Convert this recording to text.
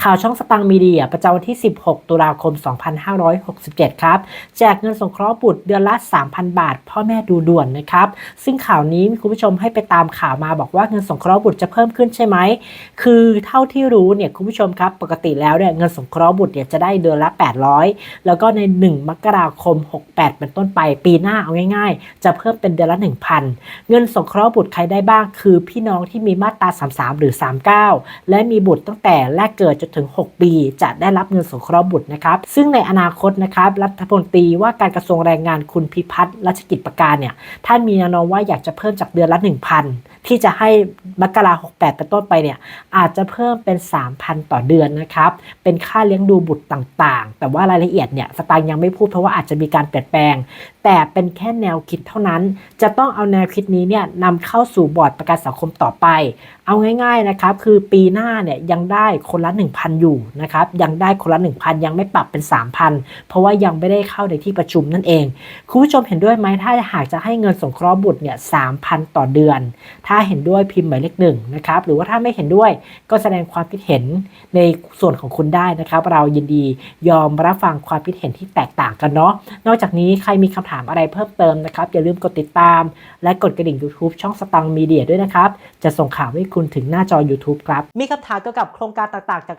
ข่าวช่องสตังมีเดียประจำวันที่ 16 ตุลาคม 2567 ครับ แจกเงินสงเคราะห์บุตรเดือนละ 3,000 บาท พ่อแม่ดูด่วนนะครับ ซึ่งข่าวนี้มีคุณผู้ชมให้ไปตามข่าวมาบอกว่าเงินสงเคราะห์บุตรจะเพิ่มขึ้นใช่ไหม คือเท่าที่รู้เนี่ยคุณผู้ชมครับ ปกติแล้วเนี่ยเงินสงเคราะห์บุตรเนี่ยจะได้เดือนละ 800 แล้วก็ใน 1 มกราคม 68 เป็นต้นไป ปีหน้าเอาง่ายๆ จะเพิ่มเป็นเดือนละ 1,000 เงินสงเคราะห์บุตรใครได้บ้าง คือพี่น้องที่มีมาตรา 33 หรือ 39 และมีบุตรตั้งแต่แรกเกิดจนถึง 6 ปี จะได้รับเงินสงเคราะห์บุตรนะครับ ซึ่งในอนาคตนะครับรัฐมนตรีว่าการกระทรวงแรงงานคุณพิพัฒน์รัชกิจประการเนี่ยท่านมีแนวโน้มว่าอยากจะเพิ่มจากเดือนละ 1,000 ที่จะให้มกรา68เป็นต้นไปเนี่ยอาจจะเพิ่มเป็น 3,000 ต่อเดือนนะครับเป็นค่าเลี้ยงดูบุตรต่างๆ แต่ว่ารายละเอียดเนี่ยสตางค์ยังไม่พูดเพราะว่าอาจจะมีการเปลี่ยนแปลง แต่เป็นแค่แนวคิดเท่านั้น จะต้องเอาแนวคิดนี้เนี่ยนำเข้าสู่บอร์ดประกันสังคมต่อไป เอาง่ายๆนะครับคือปีหน้าเนี่ยยังได้คนละ1,000 อยู่นะครับยังได้คนละ 1,000 ยังไม่ปรับเป็น 3,000 เพราะว่ายังไม่ได้เข้าในที่ประชุมนั่นเอง คุณผู้ชมเห็นด้วยไหมถ้าหากจะให้เงินสงเคราะห์บุตรเนี่ย3,000 ต่อเดือน ถ้าเห็นด้วยพิมพ์หมายเลขหนึ่งนะครับหรือว่าถ้าไม่เห็นด้วยก็แสดงความคิดเห็นในส่วนของคุณได้นะครับ เรายินดียอมรับฟังความคิดเห็นที่แตกต่างกันเนาะนอกจากนี้ใครมีคำถามอะไรเพิ่มเติมนะครับอย่าลืมกดติดตาม และกดกระดิ่ง YouTube ช่องสตังมีเดียด้วยนะครับจะส่งข่าวให้คุณถึงหน้าจอ YouTube ครับมีคำถามเกี่ยวกับโครงการต่างๆจาก